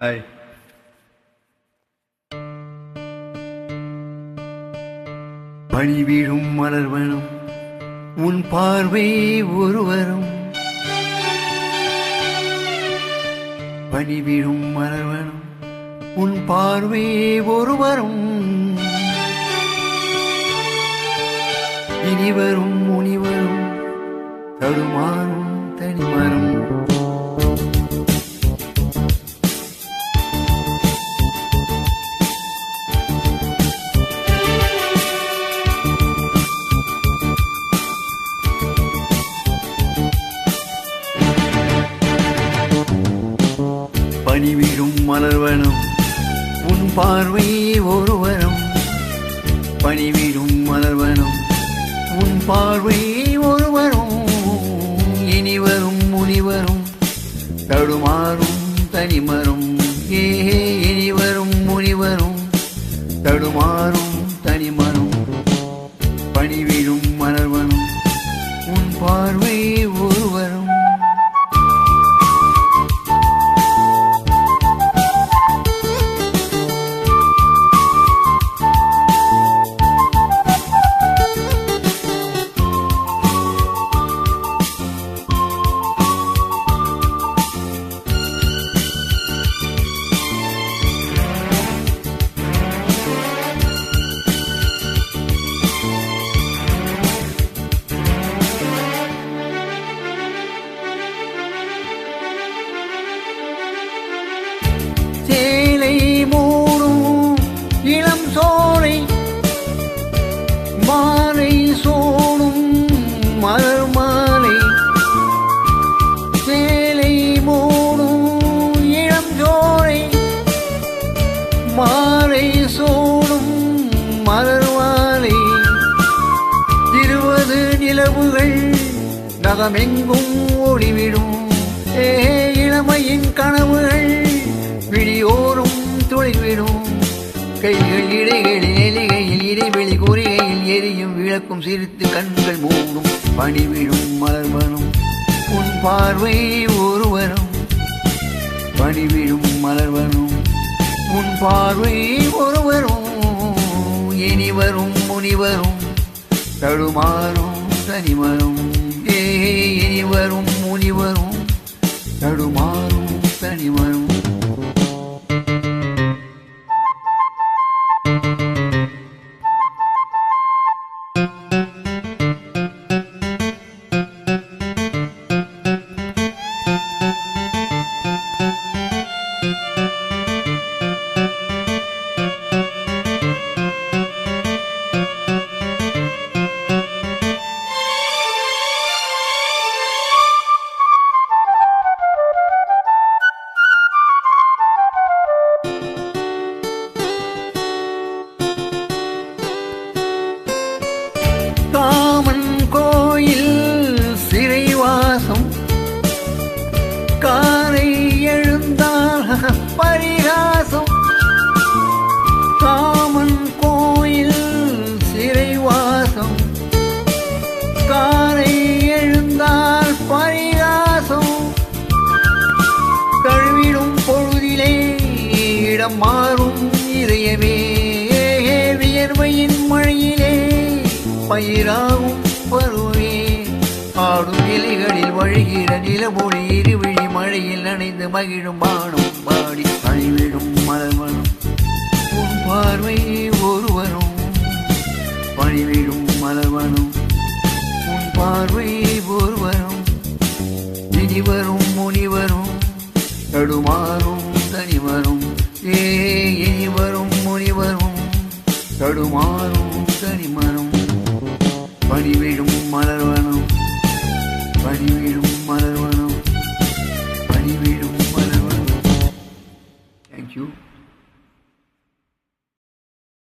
Hey. பணிவிடும் மலர்வனும் உன் பார்வை ஒருவரும். பணி பணிவிடும் மலர்வனும் உன் பார்வை ஒருவரும். இனிவரும் முனிவரும் தருமானும் தனிமரும். பணிவிடும் மலர்வனம் உன் பார்வை ஒருவரம். பணிவிடும் மலர்வனம் உன் பார்வை ஒருவரும். இனிவரும் முனிவரும் தடுமாறும் தனிமரும். ஏஹே இனிவரும் முனிவரும் தடுமாறும் தனிமரும். பணிவிடும் மலர்வனும் உன் பார்வை சேலை மூடும் இளம் சோலை மாலை சோடும் மலர் மாலை. சேலை மூடும் இளம் சோலை மாலை சோடும் மலர் மாலை. இருபது நிலவுகள் நகமெங்கும் ஒளிவிடும். ஏ இளமையின் கனவுகள் விழியோரும் துளிவிடும் கைகள் இடைகளில் எலிகையில் இடைவெளி குறிகையில் எரியும். விளக்கும் சிரித்து கண்கள் மூடும். பணிவிடும் மலர்வனும். உன் பார்வை ஒருவரும். பணிவிடும் மலர்வனும். உன் பார்வை ஒருவரும். இனிவரும் முனிவரும். தடுமாறும் தனிவரும் ஏ இனிவரும் முனிவரும். தடுமாறும் தனிவரும் பரிகாசம் காலை எழுந்தால் பரிகாசம். காமன் கோயில் சிறைவாசம். காலை எழுந்தால் பரிகாசம். கழுவிடும் பொழுதிலே இடம் மாறும் இதயமே. வியர்வையின் மழையிலே பயிராகும் பருவே. பாடும் இலைகளில் வழிகிற நிலமொழி இருவிழி மழையில் நனைந்து மகிழும் பாடும் பாடி பணிவிடும் மலர்வனும் உன் பார்வை ஒருவரும் பணிவிடும் மலர்வனும் உன் பார்வை ஒருவரும் இனிவரும் முனிவரும் தடுமாறும் தனிவரும். ஏ இனிவரும் முனிவரும் தடுமாறும் தனிமரும் பணிவிடும் María era un